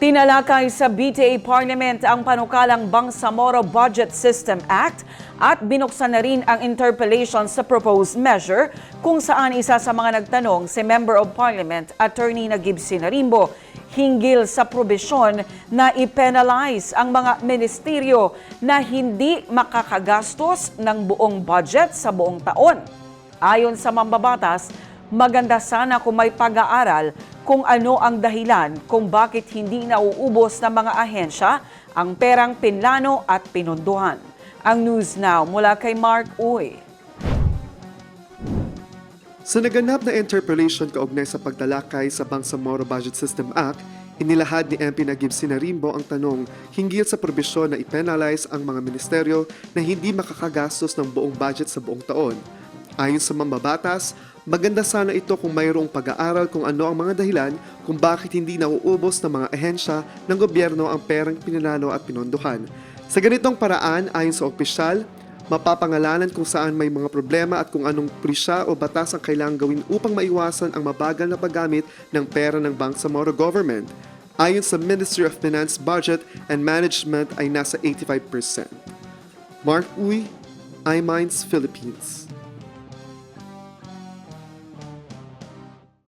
Tinalakay sa BTA Parliament ang panukalang Bangsamoro Budget System Act at binuksan na rin ang interpellation sa proposed measure kung saan isa sa mga nagtanong si Member of Parliament Attorney Nagib Sinarimbo hinggil sa probisyon na i-penalize ang mga ministeryo na hindi makakagastos ng buong budget sa buong taon. Ayon sa mambabatas, maganda sana kung may pag-aaral kung ano ang dahilan kung bakit hindi nauubos ng mga ahensya ang perang pinlano at pinunduhan. Ang News Now mula kay Mark Uy. Sa naganap na interpellation kaugnay sa pagtalakay sa Bangsamoro Budget System Act, inilahad ni MP Nagib Sinarimbo ang tanong hinggil sa probisyon na i-penalize ang mga ministeryo na hindi makakagastos ng buong budget sa buong taon. Ayon sa mambabatas, maganda sana ito kung mayroong pag-aaral kung ano ang mga dahilan kung bakit hindi nauubos ng mga ehensya ng gobyerno ang perang pinanalo at pinondohan. Sa ganitong paraan, ayon sa opisyal, mapapangalanan kung saan may mga problema at kung anong prisya o batas ang kailangang gawin upang maiwasan ang mabagal na paggamit ng pera ng Bangsamoro government. Ayon sa Ministry of Finance Budget and Management ay nasa 85%. Mark Uy, iMinds Philippines.